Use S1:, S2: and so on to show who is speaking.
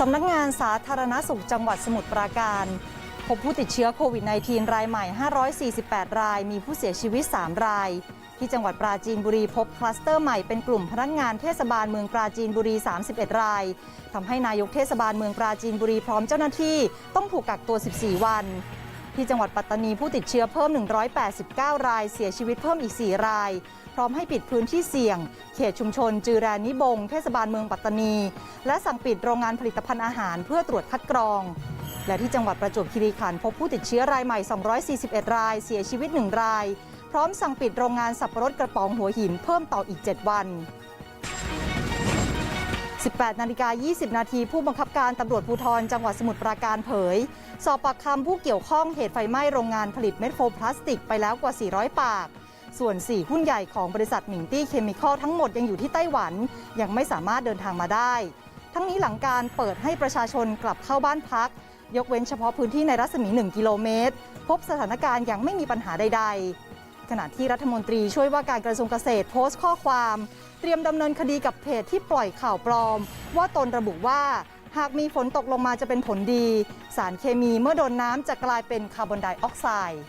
S1: สำนักงานสาธารณสุขจังหวัดสมุทรปราการ พบผู้ติดเชื้อโควิด -19 รายใหม่ 548 ราย มีผู้เสียชีวิต 3 ราย ที่จังหวัดปราจีนบุรีพบคลัสเตอร์ใหม่เป็นกลุ่มพนักงานเทศบาลเมืองปราจีนบุรี 31 ราย ทำให้นายกเทศบาลเมืองปราจีนบุรีพร้อมเจ้าหน้าที่ต้องถูกกักตัว 14 วัน ที่จังหวัดปัตตานีผู้ติดเชื้อเพิ่ม 189 ราย เสียชีวิตเพิ่มอีก 4 ราย พร้อมให้ปิดพื้นที่เสี่ยง เขตชุมชน จือแรนิบง เทศบาลเมืองปัตตานี และสั่งปิดโรงงานผลิตภัณฑ์อาหารเพื่อตรวจคัดกรอง และที่จังหวัดประจวบคีรีขันธ์พบผู้ติดเชื้อรายใหม่ 241 ราย เสียชีวิต 1 ราย พร้อมสั่งปิดโรงงานสับปะรดกระป๋องหัวหินเพิ่มต่ออีก 7 วัน 18นาฬิกา20 นาทีผู้บังคับการตำรวจภูธรจังหวัดสมุทรปราการเผย สอบปากคำผู้เกี่ยวข้องเหตุไฟไหม้โรงงานผลิตเม็ดโฟมพลาสติกไปแล้วกว่า 400 ปาก ส่วน 4 หุ้นใหญ่ของบริษัทหมิงตี้เคมีคอลทั้งหมดยังอยู่ที่ไต้หวัน ยังไม่สามารถเดินทางมาได้ ทั้งนี้หลังการเปิดให้ประชาชนกลับเข้าบ้านพัก ยกเว้นเฉพาะพื้นที่ในรัศมี 1 กิโลเมตร พบสถานการณ์ยังไม่มีปัญหาใดๆ ขณะที่รัฐมนตรีช่วยว่าการกระทรวงเกษตรโพสต์ข้อความ เตรียมดำเนินคดีกับเพจที่ปล่อยข่าวปลอม ว่าตนระบุว่า หากมีฝนตกลงมาจะเป็นผลดี สารเคมีเมื่อโดนน้ำจะกลายเป็นคาร์บอนไดออกไซด์